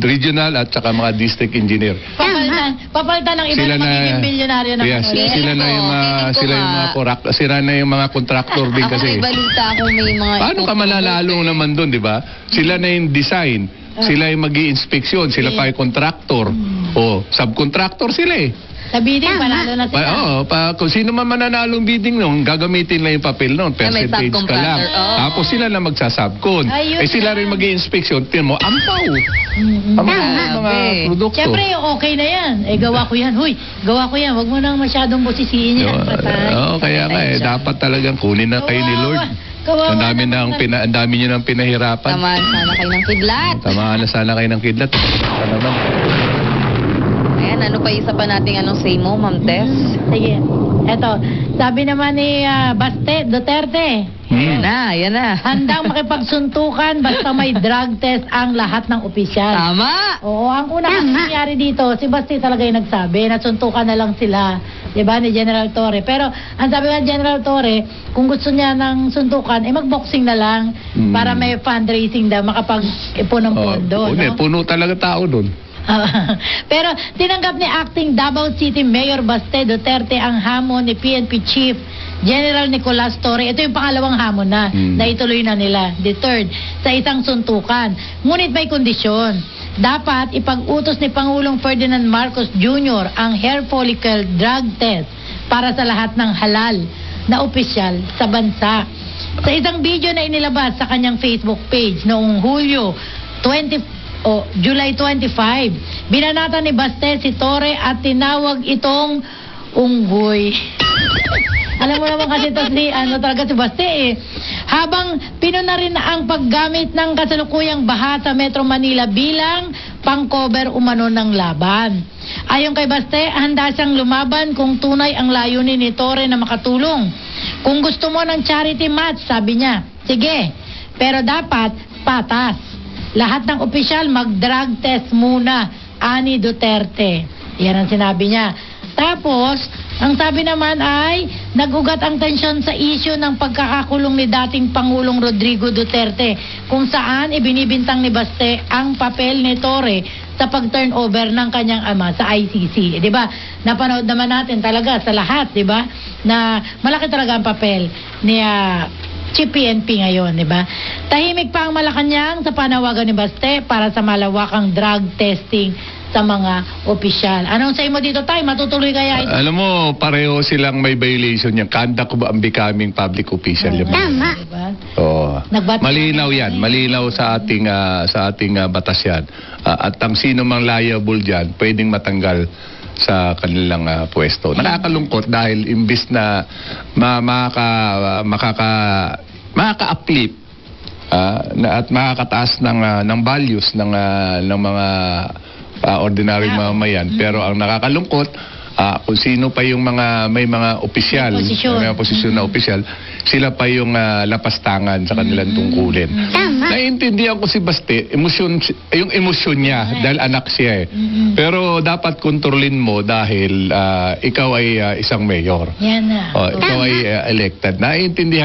regional at saka mga district engineer. Papalitan, papalitan ng iba Sila na magiging bilyonaryo na yes, ulit. sila na yung mga ko sila yung mga nga. korak, sila na yung mga contractor din Ako kasi. may balita kung may mga... Paano ka mananalo naman doon, di ba? Sila na yung design, sila yung mag inspeksyon sila pa yung contractor. O, subcontractor sila eh. Sa bidding, panalo na Pa, sila. oo, pa, kung sino man mananalong bidding noon, gagamitin lang yung papel noon, percentage ka lang. oo. Tapos sila na magsasubcon. Ayun eh sila na. rin mag inspeksyon tingnan mo, ampaw. Mm-mm. Ang mga, mga produkto. Siyempre, okay na yan. Eh, gawa ko yan. Huy, gawa ko yan. Huwag mo nang masyadong busisiin yan. Oo, oo, kaya nga eh, dapat talagang kunin na kayo ni Lord. Kawawa Ang dami na ang na- pina, ang dami niyo nang pinahirapan. Tamaan sana kayo ng kidlat. Tamaan na sana kayo ng kidlat. Ano naman? Ayan, ano pa isa pa nating anong say mo, Ma'am Tess? Sige. Eto, sabi naman ni ah, Baste, Duterte, Ayan Hmm. na, ayan na. handang makipagsuntukan basta may drug test ang lahat ng opisyal. Tama! Oo, ang una kasi nangyari dito, si Basti talaga yung nagsabi, nasuntukan na lang sila, di ba, ni General Torre. Pero, ang sabi nga ni General Torre, kung gusto niya ng suntukan, eh mag-boxing na lang Mm. para may fundraising daw, makapag-ipon ng Oh, pondo. puno, no? puno talaga tao doon. Pero tinanggap ni acting Davao City Mayor Baste Duterte ang hamon ni PNP Chief General Nicolas Torre. Ito yung pangalawang hamon na, Hmm. na ituloy na nila, the third, sa isang suntukan. Ngunit may kondisyon. Dapat ipag-utos ni Pangulong Ferdinand Marcos Jr. ang hair follicle drug test para sa lahat ng halal na opisyal sa bansa. Sa isang video na inilabas sa kanyang Facebook page noong Hulyo 20 o July 25, binanata ni Baste si Torre at tinawag itong unggoy. Alam mo naman kasi ito si, ano talaga si Baste eh. Habang pinuna rin ang paggamit ng kasalukuyang baha sa Metro Manila bilang pang-cover umano ng laban. Ayon kay Baste, handa siyang lumaban kung tunay ang layunin ni Torre na makatulong. Kung gusto mo ng charity match, sabi niya, sige, pero dapat patas. Lahat ng opisyal mag-drug test muna, ani Duterte. Yan ang sinabi niya. Tapos, ang sabi naman ay nagugat ang tensyon sa isyu ng pagkakakulong ni dating Pangulong Rodrigo Duterte kung saan ibinibintang ni Baste ang papel ni Torre sa pag-turnover ng kanyang ama sa ICC. Eh, 'Di ba? Napanood naman natin talaga sa lahat, 'di ba? Na malaki talaga ang papel ni ah, Chief PNP ngayon, 'di ba? Tahimik pa ang Malacanang sa panawagan ni Baste para sa malawakang drug testing sa mga opisyal. Anong say mo dito, Tay? Matutuloy kaya ito? Alam mo, pareho silang may violation yan. Conduct of becoming public official. yung mga- Tama. Diba? Oo. Nagbati- Malinaw yan. Malinaw sa ating ah, sa ating ah, batas yan. Ah, at ang sino mang liable dyan, pwedeng matanggal sa kanilang ah, pwesto. Nakakalungkot dahil imbis na ma makaka, makaka, makaka-uplift ah, na, at makakataas ng, ah, ng values ng, ah, ng mga ah, ordinary mamamayan. Pero ang nakakalungkot, ah, kung sino pa yung mga may mga opisyal, May posisyon. may mga posisyon na opisyal, sila pa yung ah, lapastangan sa kanilang tungkulin. Naiintindihan ko si Baste, emosyon, yung emosyon niya dahil anak siya eh. Pero dapat kontrolin mo dahil ah, ikaw ay ah, isang mayor. Yan na. Oh, ikaw ay ah, elected. Naiintindihan